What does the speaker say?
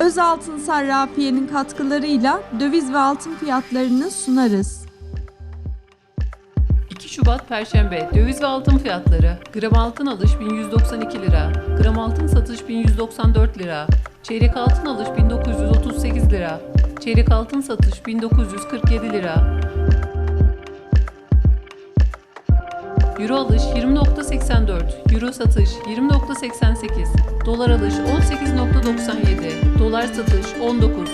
Özaltın Sarrafiye'nin katkılarıyla döviz ve altın fiyatlarını sunarız. 2 Şubat Perşembe döviz ve altın fiyatları gram altın alış 1192 lira, gram altın satış 1194 lira, çeyrek altın alış 1938 lira, çeyrek altın satış 1947 lira. Euro alış 20.84, Euro satış 20.88, dolar alış 18.97, dolar satış 19,